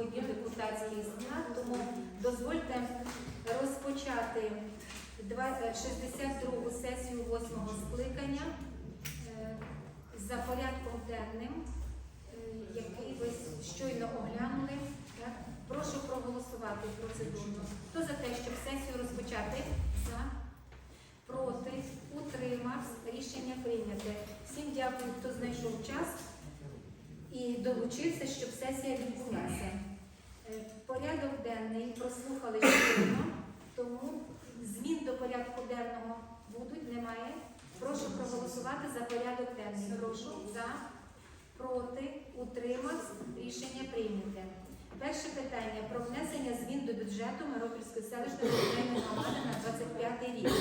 сьогодні депутатських зняв, тому дозвольте розпочати е, 62-гу сесію 8-го скликання е, за порядком денним, е, який ви щойно оглянули. Прошу проголосувати процедурно. Хто за те, щоб сесію розпочати? За. Проти, утримався, рішення прийняте. Всім дякую, хто знайшов час і долучився, щоб сесія відбулася. Е, Порядок денний прослухали щойно, тому змін до порядку денного будуть, немає. Прошу проголосувати за порядок денний. Прошу за, проти, утримався, рішення прийняте. Перше питання про внесення змін до бюджету Миропільської селищної громади на 25 рік.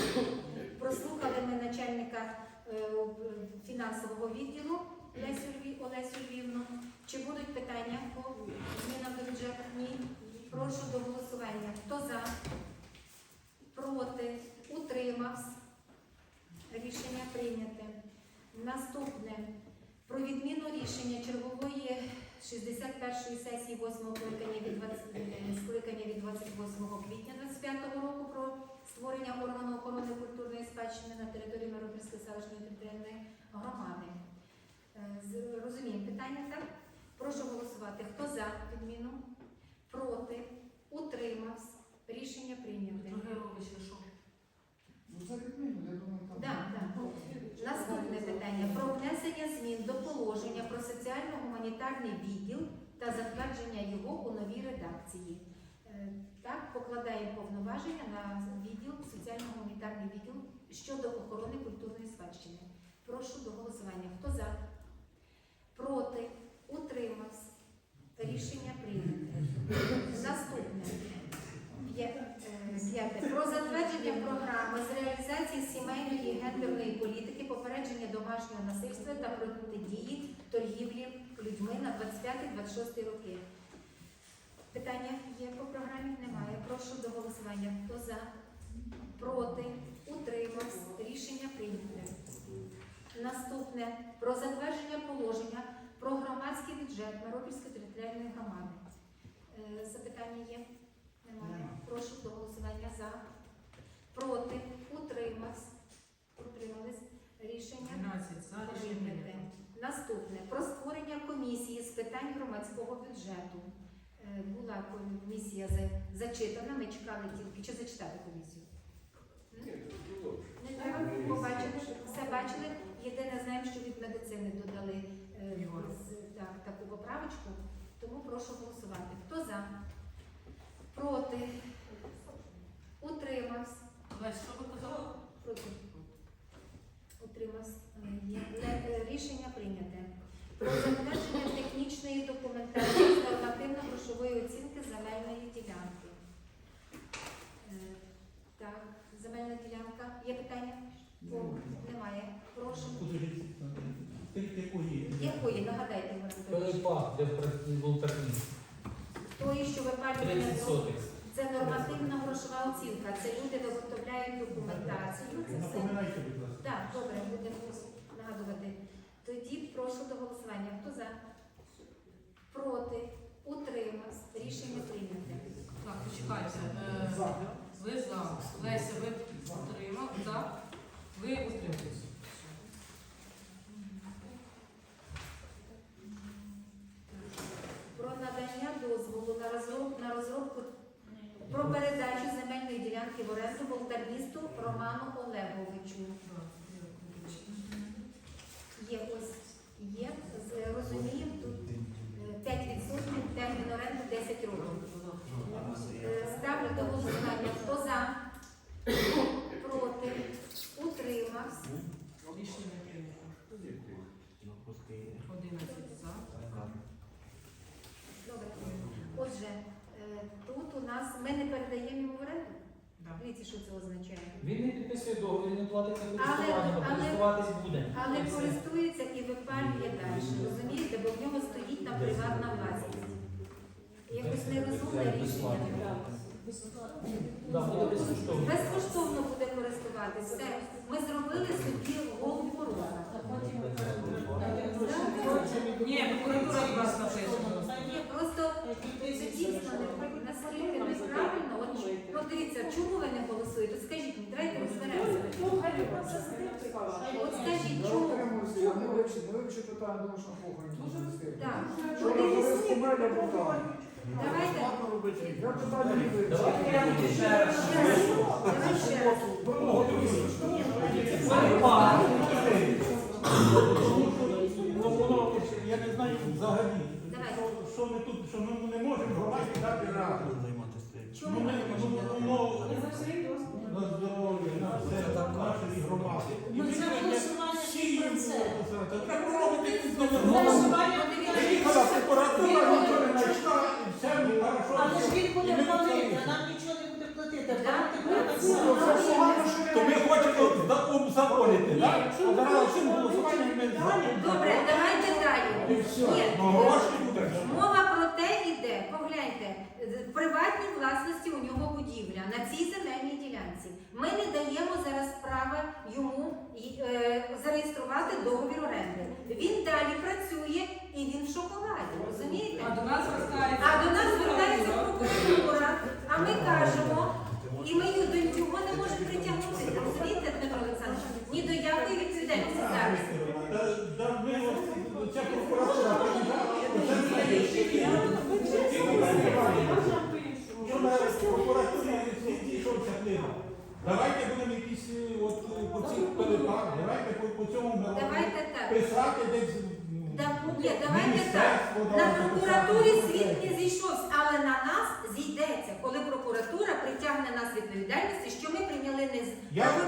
Прослухали ми начальника е, фінансового відділу Лесю Олесю Львівну. Чи будуть питання по змінам до бюджету? Ні. Прошу до голосування. Хто за? Проти? Утримався? Рішення прийняте. Наступне. Про відміну рішення чергової 61-ї сесії 8-го скликання від 20 е, 28 квітня 25 року про створення органу охорони культурної спадщини на території Миропільської селищної територіальної громади. Е, Розуміємо питання, так? Прошу голосувати. Хто за відміну? Проти? Утримався? Рішення прийняте. Ну, це відмінно, я думаю, там. Да, да. Наступне питання про внесення змін до положення про соціально-гуманітарний відділ та затвердження його у новій редакції. Е, Так, покладаємо повноваження на відділ, соціально-гуманітарний відділ щодо охорони культурної спадщини. Прошу до голосування. Хто за? Проти? Утримався? Рішення прийнято. Наступне. Е, П'яте. Про затвердження програми з реалізації сімейної гендерної політики, попередження домашнього насильства та протидії торгівлі людьми на 25-26 роки. Питання є по програмі? Немає. Прошу до голосування. Хто за? Проти? Утримався? Рішення прийняте. Наступне. Про затвердження положення про громадський бюджет Миропільської територіальної громади. Е, Запитання є? Немає. Прошу до голосування за. Проти. Утримався. Утримались. Рішення 12 за рішення Наступне про створення комісії з питань громадського бюджету. Е, Була комісія зачитана. Ми чекали тільки чи зачитати комісію. Не треба побачили, все бачили. Єдине знаємо, що від медицини додали так, таку поправочку. Тому прошу голосувати. Хто за? Проти? Утримався? Лесь, що ви казали? Проти. Утримався. Е, е, Рішення прийняте. Про затвердження технічної документації з нормативно-грошової оцінки земельної ділянки. Е, Так, земельна ділянка. Є питання? Немає. Прошу. Якої? Якої? Нагадайте, Микола. Пелепах, де був термін. Тої, що випалювали 30 сотих. Це нормативна грошова оцінка. Це люди виготовляють документацію. Це все. Напоминайте, будь ласка. Так, добре, будемо нагадувати. Тоді прошу до голосування. Хто за? Проти? Утримався? Рішення прийняте. Так, почекайте. Е, Ви за. Леся, ви утримав. За. Ви утримались. Про надання дозволу на розробку, на розробку про передачу земельної ділянки в оренду волтармісту Роману Олеговичу. Є ось є. З- Розуміємо, тут е, 5% термін оренди 10 років. Е, Ставлю до голосування. Хто за? Проти? Утримався? Рішення прийнято. 11 за. Добре. Отже, е, тут у нас ми не передаємо йому в оренду. Да. Дивіться, що це означає. Він не підписує договір, він не платить за Але- користування, але- користуватись буде. Але користується і випалює далі. Розумієте, бо в нього стоїть там приватна власність. Якось нерозумне рішення. Да, буде безкоштовно. Безкоштовно буде користуватися. Все. Ми зробили собі голову ворота. Ні, прокуратура вас напише. Ні, просто Подивіться, Чому ви не голосуєте? Скажіть мені, давайте розберемося. От скажіть, чому? Я не питання, тому що похуй. Дуже Так. Давайте. Я питання не вивчу. Давай ще раз. Я не знаю взагалі, що ми тут, що ми не можемо громадські дати раду. Чому? Ну, ми, ну, на здоров'я, на все, нашої громади. Ну, ми це голосування всі про це. Треба робити Голосування Приїхала прокуратура, нічого не знайшла, і все, ну, хорошо. Але ж він буде ми а нам То ми хочемо за- узаконити, так? Ми Добре, давайте далі. Ні. Ну. Мова про те йде, погляньте, в приватній власності у нього будівля на цій земельній ділянці. Ми не даємо зараз права йому е, зареєструвати договір оренди. Він далі працює і він в шоколаді, розумієте? А до нас звертається. А до нас звертається прокуратура, а ми кажемо, і ми його до нього не можемо притягнути. Розумієте, Дмитро Олександрович? Ні до якої відповідальності зараз. Давайте будемо якісь е, от е, по цих перепад, давайте по, по цьому Давайте так. писати десь. Да, ні, давайте так. На прокуратурі світ не зійшовся, але на нас зійдеться, коли прокуратура притягне нас відповідальності, що ми прийняли вас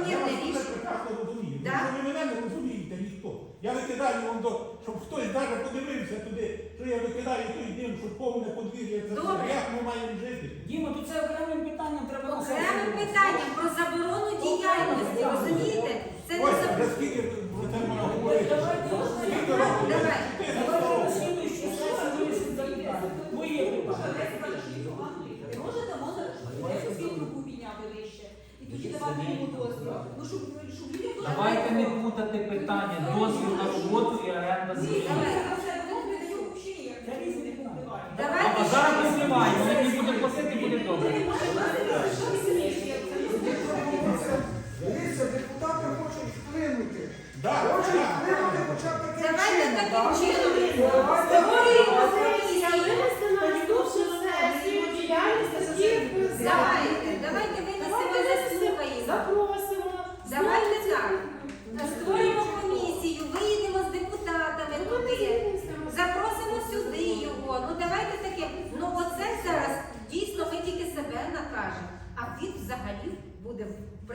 дуже рішення. прекрасно розумію. Да. Ви мене не розумієте ніхто. Я викидаю вам до, щоб хтось навіть подивився туди, що я викидаю той дім, що повне подвір'я. Це все. Добре. Як ми маємо жити? Діма, тут це окремим питанням треба. Окремим питанням про заборону діяльності, розумієте? Це не Ось, заборону. за скільки про це можна говорити? Скільки років? Давай. Давайте на слідуючу сесію вирішимо запитання. Твоє питання. Можете, може, спільну підняти вище. Ну, щоб, щоб людям Давайте не путати питання. Дозвіл на роботу і оренда Ні, землі. давай, це не як це різні не впливає. А Давайте зараз ми ще. знімаємо, як він буде просити, буде добре. Дивіться, депутати хочуть вплинути. Да, Хочуть так. вплинути хоча б таким Давайте чином. таким чином. Давайте Створюємо комісію. Давайте, давайте винесемо і заслухаємо. Запросимо. Давайте так. Створимо комісію, виїдемо з депутатами туди, запросимо сюди його. Ну давайте таке. Ну оце зараз дійсно ми тільки себе накажемо, а він взагалі буде в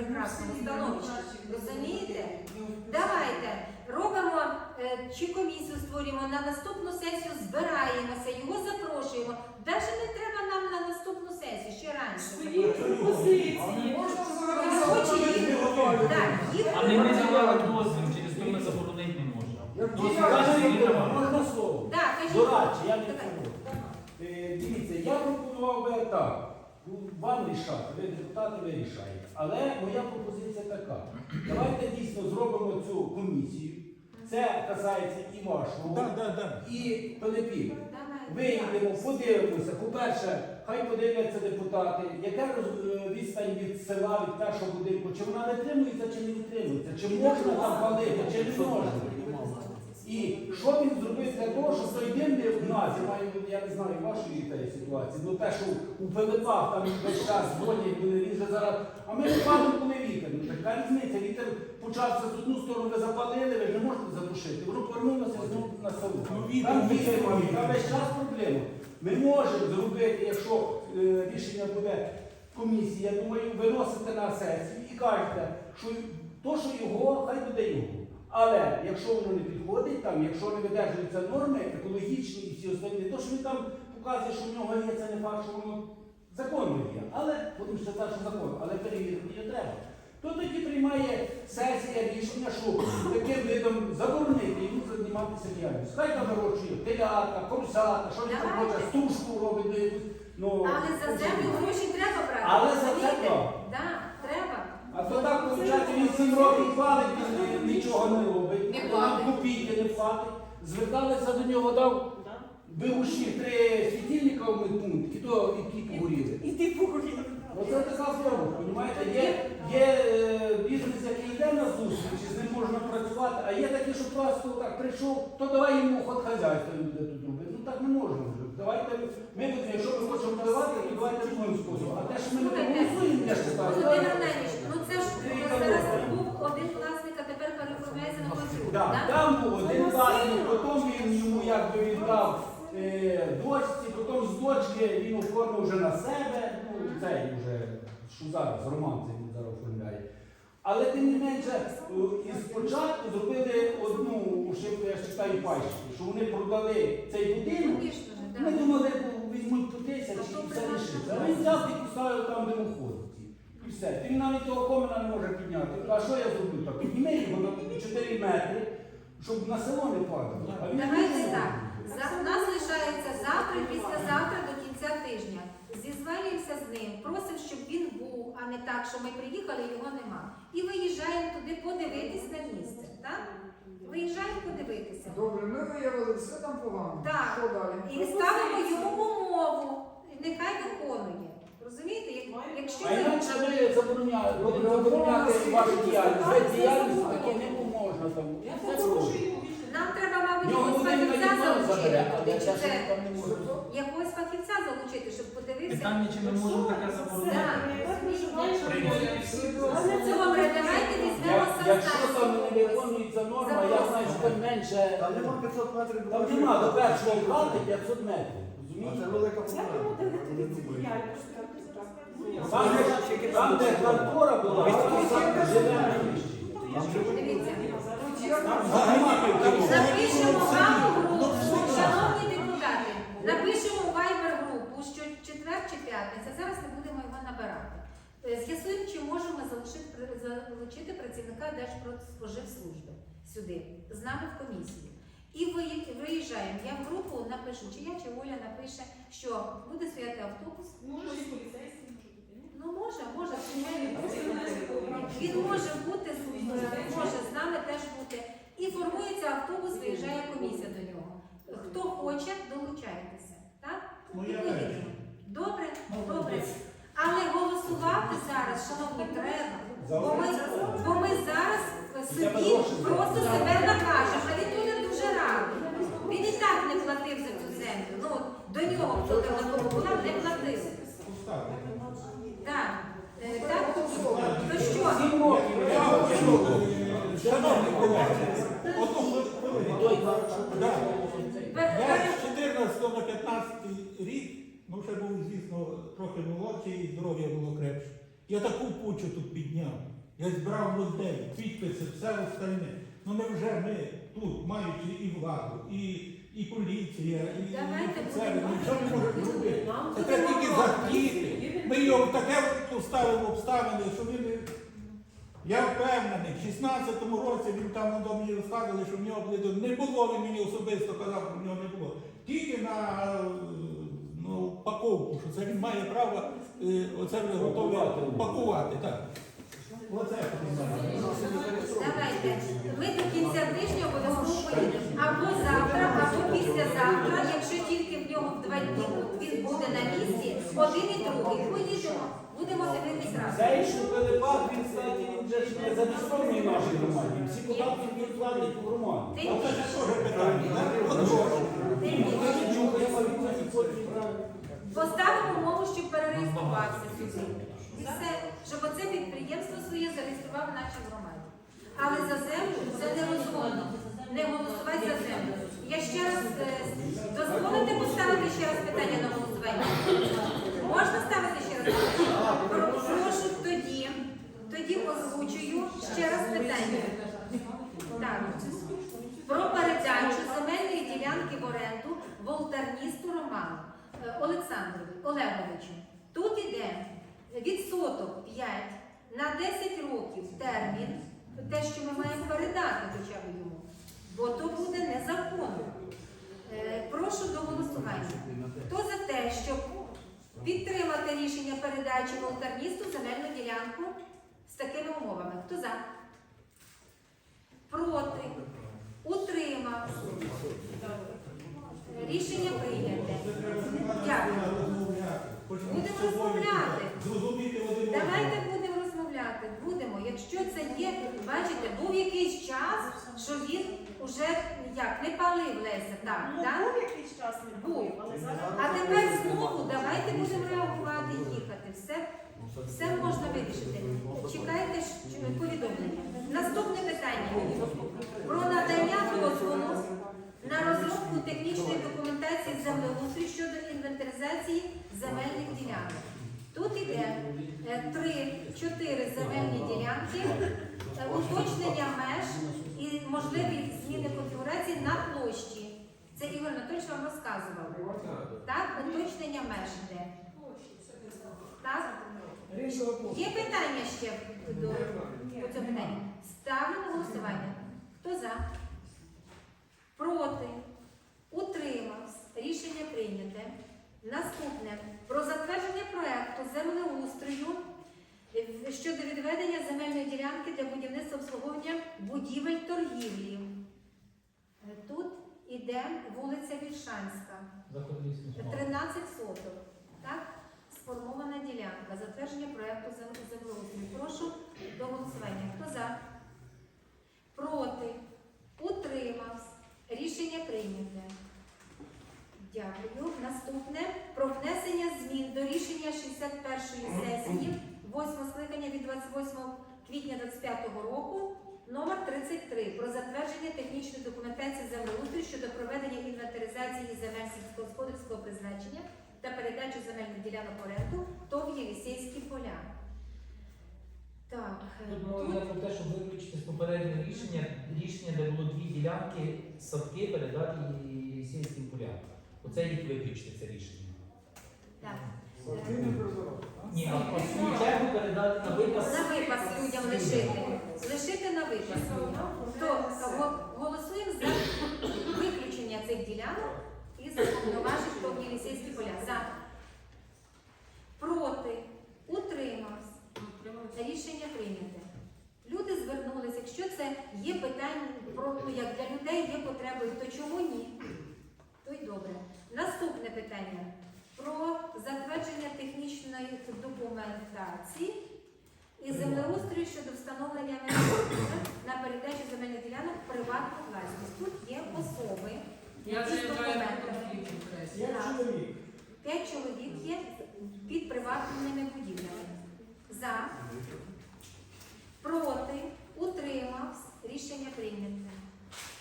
становищі. Розумієте? Давайте робимо е, чи комісію створюємо на наступну сесію, збираємося, його запрошуємо. Навіть не треба нам на наступну сесію, ще раніше. Свої пропозиції. Не ми давали дозвіл, через то ми заборонити не можемо. Дозвіл треба. До речі, я не. Е, Дивіться, я пропонував би так. Ну, Вам рішати, ви депутати, ви рішаєте. Але моя пропозиція така. Давайте дійсно зробимо цю комісію. Це касається і вашого, Да, да, да. і Пилипів. Вийдемо, подивимося. По-перше, хай подивляться депутати, яка роз- е, відстань від села, від першого будинку, чи вона витримується, чи не витримується, чи можна там палити, чи не можна. І що він зробив для того, щоб той в нас, я маю, я не знаю вашої тієї ситуації, ну те, що у Пилипах там весь час дзвонять, вони він же зараз, а ми падаємо, коли вітер. Ну така різниця, вітер почався з одну сторону, ви запалили, ви ж не можете задушити, воно повернулося знову на село. Ну, Там вітер. там весь час проблема. Ми можемо зробити, якщо е, рішення буде комісії, я думаю, виносити на сесію і кажете, що то, що його, хай буде його. Але якщо воно не підходить, там, якщо не видержуються норми екологічні і всі остальні, то що він там показує, що в нього є, це не факт, що воно законно є. Але будемо сказати, що законно, але перевірити її треба. То тоді приймає сесія рішення, що таким видом заборонити йому займатися діяльністю. Хай там вирощує телята, корсата, що він там хоче, стружку робить, ну, ну, Але за землю гроші треба брати. Але за це розумієте? так. Да, треба. А то так, виходить, він сім років хвалить, нічого не робить, Не нам платить. копійки не платить. Зверталися до нього, дав вигуші три світильника в медпункт, і то і ті погоріли. І ти погорів. Оце така справа, розумієте? Є, є е, бізнес, який йде на зустріч, і з ним можна працювати, а є такі, що просто так прийшов, то давай йому ход хазяйства він буде тут робити. Ну так не можна вже. Давайте ми будемо, якщо ми хочемо впливати, то давайте другим способом. А те, що ми не проголосуємо, я ж Володимир Леонідович, ну це ж зараз був один власник, а тепер переформляється на когось другого, Так, так? там був один власник, потім він йому якби віддав е, дочці, потім з він оформив вже на себе, ну цей вже, що зараз, Роман цей він зараз оформляє. Але тим не менше, е, і спочатку зробили одну, ще я читаю пальчики, що вони продали цей будинок. Ми думали, ну, візьмуть по тисячі і все лишиться. А він взяв і поставив там, де виходить. І все. Він навіть того комина не може підняти. А що я зроблю? Так, підніми його на 4 метри, щоб на село не падало. А він Давайте так. За- нас лишається завтра і післязавтра тижня. Зізванюємося з ним, просимо, щоб він був, а не так, що ми приїхали, його нема. І виїжджаємо туди подивитись на місце. Так? Виїжджаємо подивитися. Добре, ми виявили, все там погано. Так. Що далі? І ставимо йому умову. Нехай виконує. Розумієте? Як- Якщо А ви- інакше ви забороняєте, будемо забороняти вашу діяльність. Без діяльність таке не можна там. Я його більше. Нам треба, мабуть, якогось фахівця залучити. туди, чи це там не можу. якогось фахівця залучити, щоб подивитися. Питання, чи ми можемо таке Так. заборонити? Добре, давайте візьмемо Як- Якщо там не виконується норма, я знаю, що там менше. Там нема 500 метрів. Там нема до першого хати 500 метрів. Це велика проблема. не діяльності? Там, де- там, де контора була, там живе на місці. Дивіться. Напишемо вам у групу, шановні депутати, напишемо у Viber групу, що четвер чи п'ятниця, зараз ми будемо його набирати. Е, З'ясуємо, чи можемо залишити, залучити працівника Держпродспоживслужби сюди, з нами в комісію. І виїжджаємо. Я в групу напишу, чи я, чи Оля напише, що буде стояти автобус. Може, і поліцейський, може? Ну може, звичайно. Він може бути, з- може з нами теж бути. І формується автобус, виїжджає комісія до нього. Хто хоче, долучайтеся. Так? Ну, я Добре, добре. Але голосувати зараз, шановні, треба. Бо ми, бо ми зараз собі просто себе накажемо, а він буде дуже радий. Він і так не платив за цю землю. Ну, до нього хто була, не платив. Поставте. Так. Е, Так, то що? Хочу, е, Шановні колеги, одну хвилину. Да. Я з 14 на 15 рік, ну ще був, звісно, трохи молодший і здоров'я було крепше. Я таку пучу тут підняв. Я збирав людей, підписи, все остальне. Ну невже ми тут, маючи і владу, і, і поліція, і, і Давайте офіцери, будемо. нічого не можемо зробити. Це треба тільки захотіти. Ми його в таке поставимо обставини, що він. Я впевнений, в 16-му році він там на домі розказували, що в нього були не було, він мені особисто казав, що в нього не було. Тільки на ну, паковку, що це він має право е, оце готове пакувати. Так. Оце. Давайте. Ми до кінця тижня обов'язково поїдемо. Або завтра, або післязавтра, якщо тільки в в два дні він буде на місці, один і другий. Поїдемо. Будемо дивитись разом. Цей, що Пилипак, він, кстати, він же ж не зареєстрований в нашій громаді. Всі податки він платить в громаді. Ти потім брати. Поставимо умову, щоб перереєструвався сюди. І все, щоб оце підприємство своє зареєстрував в нашій громаді. Але за землю це не нерозумно. Не голосувати за землю. Я ще раз е, ще раз питання на голосування? Можна ставити ще раз питання? Прошу тоді, тоді озвучую ще раз питання. Так. Про передачу земельної ділянки в оренду волтарністу Роману е, Олександрові Олеговичу. Тут іде відсоток 5 на 10 років термін, те, що ми маємо передати хоча б йому, бо то буде незаконно. Е, прошу до голосування. Хто за те, щоб підтримати рішення передачі волонтерністу земельну ділянку з такими умовами? Хто за? Проти? Утримав? Рішення прийняте. Будемо розмовляти. Давайте будемо розмовляти. Будемо. Якщо це є, бачите, був якийсь час, що він уже як не палив Леся, так, Ну, так? був якийсь час не був, але зараз... А тепер знову давайте будемо реагувати і їхати. Все, все можна вирішити. Чекайте щ- повідомлення. Наступне питання про надання дозволу на розробку технічної документації землеустрою щодо інвентаризації земельних ділянок. Тут іде е, три-чотири земельні ділянки, е, уточнення меж і можливі зміни конфігурації на площі. Це Ігор Анатольович вам розказував. Так, уточнення меж йде. Так? Є питання ще до по цьому питанню? Ставлю на голосування. Хто за? Проти? Утримався. Рішення прийняте. Наступне. Про затвердження проекту землеустрою щодо відведення земельної ділянки для будівництва обслуговування будівель торгівлі. Е, Тут іде вулиця Вільшанська. 13 соток. Так? Сформована ділянка. Затвердження проекту зем- землеустрою. Прошу до голосування. Хто за? Проти? Утримався. Рішення прийняте. Дякую. Наступне про внесення змін до рішення 61-ї сесії 8 скликання від 28 квітня 2025 року номер 33 про затвердження технічної документації землеустрою щодо проведення інвентаризації земель сільськогосподарського призначення та передачу земельних ділянок оренду ТОВ Єлісейські поля. Так, е, Тут мова йде про те, щоб виключити з попереднього рішення рішення, де було дві ділянки садки передати сільським полям. Оце їх виключити це рішення. так. Ні, а свою чергу передати на випас. На випас людям лишити. Лишити на випас. Хто голосуємо за виключення цих ділянок із повноважень по Єлісейські поля. За. Проти. Утримався. Рішення прийняте. Люди звернулися, якщо це є питання про ну, як для людей є потребою, то чому ні? То й добре. Наступне питання про затвердження технічної документації і землеустрою щодо встановлення на передачу земельних ділянок приватну власність. Тут є особи, Я які з документами. П'ять чоловік є під приватними будівлями. За, проти, утримався, рішення прийняте.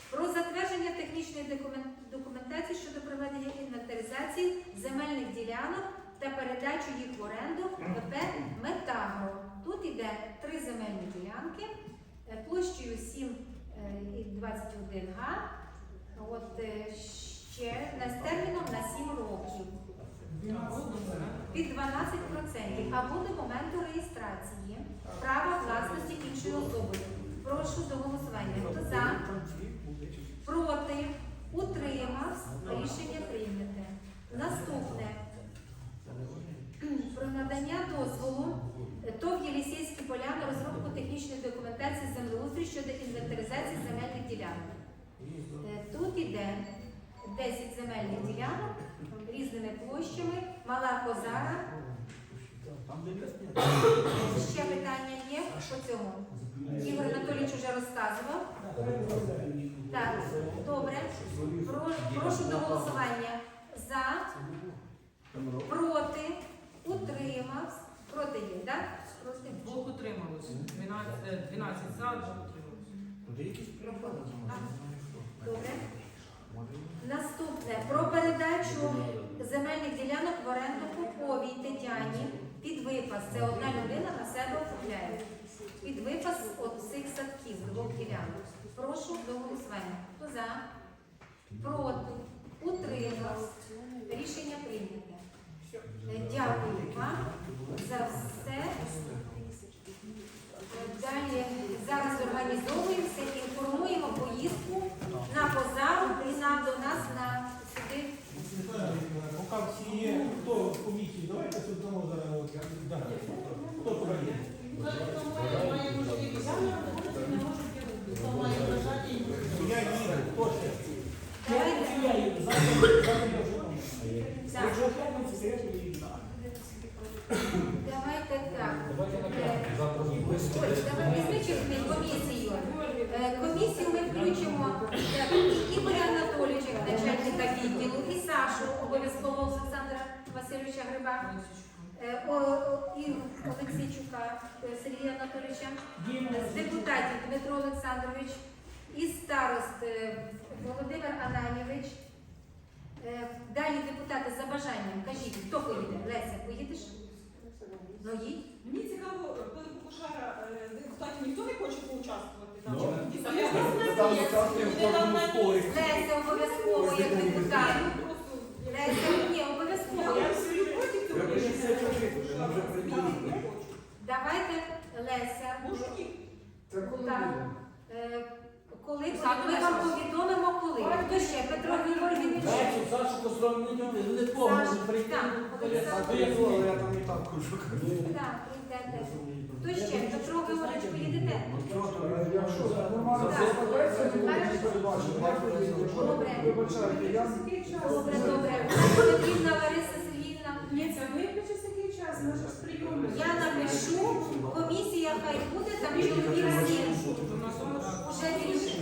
Про затвердження технічної докумен- документації щодо проведення інвентаризації земельних ділянок та передачу їх в оренду ВП Метагро. Тут іде три земельні ділянки е, площею 7,21 га. От е, ще з терміном на 7 років під 12% або до моменту реєстрації права власності іншої особи. Прошу до голосування. Хто за? Проти? Утримався? Рішення прийняте. Наступне. Про надання дозволу ТОВ Єлісейські поля на розробку технічної документації землеустрою щодо інвентаризації земельних ділянок. Е, Тут іде 10 земельних ділянок різними площами, мала козара. Ще питання є по цьому. Ігор Анатолійович вже розказував. Так, добре. Про- Прошу до голосування. За, проти, утримався. Проти є, так? Проти. Двох утрималось. 12, е, 12 за, двох утрималось. Добре. Наступне про передачу земельних ділянок в оренду Поповій Тетяні під випас. Це одна людина на себе оформляє. Під випас от цих садків, двох ділянок. Прошу до голосування. Хто за? Проти? Утримався. Рішення прийняте. Е, Дякую вам за все. Далі зараз організовуємося, інформуємо поїздку на позару і на до нас на сюди. Поки всі є, хто в комісії, давайте сюди зараз. от, да. Хто туди є? Я їду, хто ще? Давайте. Я їду, завтра, завтра я вже там. Так. Якщо п'ятниця, то я поїду. Давайте так. Давайте на Е, п'ятницю, завтра Ой, випустити. давай визначити комісію. Комісію ми включимо Ігоря Анатолійовича, начальника відділу, і Сашу, обов'язково Олександра Васильовича Гриба, е, і Олексійчука е, Сергія Анатолійовича, депутатів Дмитро Олександрович, і старост е, Володимир Ананівич. Далі депутати за бажанням, кажіть, хто поїде? Леся, поїдеш? Ну їдь. Мені цікаво, коли депутатів ніхто не хоче поучаствувати там. Ну, чи Там дійсно? участвуємо в кожному спорі. Леся обов'язково як депутат. Леся, ні, обов'язково. Я це. Давайте Леся. Можу ні. Це коли Так. буде? Е, Коли ми вам повідомимо, коли. Хто ще? Петро Георгійович. Бачу, Сашу Кострову не люди, вони Саша, прийти. так, А то я я там і так кушу. Так, прийдете. Хто ще? Петро Георгійович, поїдете? То. Добре. Вибачайте, Добре, добре. Потрібна Лариса Сергіївна. Ні, це виключить такий час, наш ж прийом. Я напишу, комісія хай буде, там чоловік сім. Уже більше.